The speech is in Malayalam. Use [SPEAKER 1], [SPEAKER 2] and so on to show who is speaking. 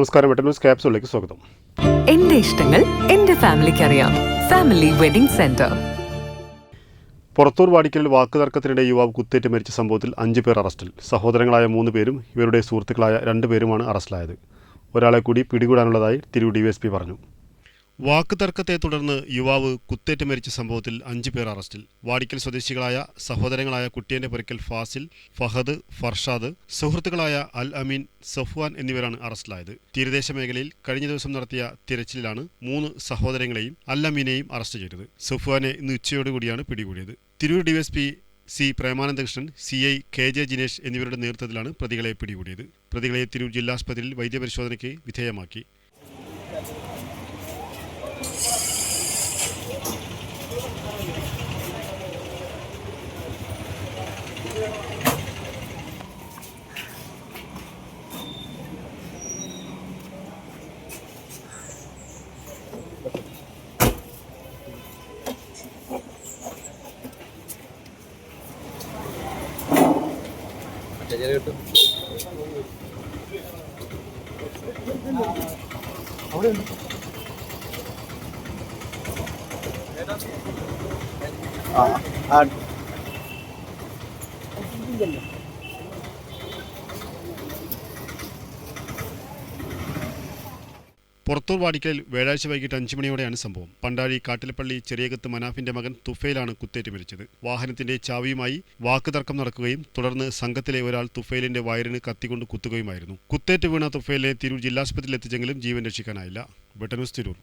[SPEAKER 1] നമസ്കാരം വെട്ടൻ ന്യൂസ് ക്യാപ്സുകളിലേക്ക് സ്വാഗതം.
[SPEAKER 2] എന്റെ ഇഷ്ടങ്ങൾ എന്റെ ഫാമിലിക്ക് അറിയാം ഫാമിലി വെഡിംഗ് സെന്റർ.
[SPEAKER 1] പുറത്തൂർ വാടിക്കലിൽ വാക്കുതർക്കത്തിനിടെ യുവാവ് കുത്തേറ്റ് മരിച്ച സംഭവത്തിൽ അഞ്ച് പേർ അറസ്റ്റിൽ. സഹോദരങ്ങളായ മൂന്ന് പേരും ഇവരുടെ സുഹൃത്തുക്കളായ രണ്ട് പേരുമാണ് അറസ്റ്റിലായത്. ഒരാളെ കൂടി പിടികൂടാനുള്ളതായി തിരു ഡി പറഞ്ഞു. വാക്കുതർക്കത്തെ തുടർന്ന് യുവാവ് കുത്തേറ്റ് മരിച്ച സംഭവത്തിൽ അഞ്ചു പേർ അറസ്റ്റിൽ. വാടിക്കൽ സ്വദേശികളായ സഹോദരങ്ങളായ കുട്ടിയന്റെ പുരക്കൽ ഫാസിൽ ഫഹദ് ഫർഷാദ് സുഹൃത്തുക്കളായ അൽ അമീൻ സഫ്വാൻ എന്നിവരാണ് അറസ്റ്റിലായത്. തീരദേശ മേഖലയിൽ കഴിഞ്ഞ ദിവസം നടത്തിയ തിരച്ചിലാണ് മൂന്ന് സഹോദരങ്ങളെയും അൽ അമീനെയും അറസ്റ്റ് ചെയ്തത്. സഫ്വാനെ ഇന്ന് ഉച്ചയോടുകൂടിയാണ് പിടികൂടിയത്. Tirur DYSP C Premanandakrishnan C I K J Jinesh എന്നിവരുടെ നേതൃത്വത്തിലാണ് പ്രതികളെ പിടികൂടിയത്. പ്രതികളെ തിരൂർ ജില്ലാ ആസ്പത്രിയിൽ വൈദ്യപരിശോധനയ്ക്ക് വിധേയമാക്കി. ചെറിയ അവിടെ ഉണ്ട്. പുറത്തൂർ വാടിക്കലിൽ വ്യാഴാഴ്ച വൈകിട്ട് അഞ്ചു മണിയോടെയാണ് സംഭവം. പണ്ടാഴി കാട്ടിലപ്പള്ളി ചെറിയകത്ത് മനാഫിന്റെ മകൻ തുഫയിലാണ് കുത്തേറ്റ് മരിച്ചത്. വാഹനത്തിന്റെ ചാവിയുമായി വാക്കുതർക്കം നടക്കുകയും തുടർന്ന് സംഘത്തിലെ ഒരാൾ തുഫേലിന്റെ വയറിന് കത്തിക്കൊണ്ട് കുത്തുകയുമായിരുന്നു. കുത്തേറ്റ് വീണ തുഫേലിനെ തിരൂർ ജില്ലാസ്പത്രിയിൽ എത്തിച്ചെങ്കിലും ജീവൻ രക്ഷിക്കാനായില്ല. ബ്രിട്ടനൂസ് തിരൂർ.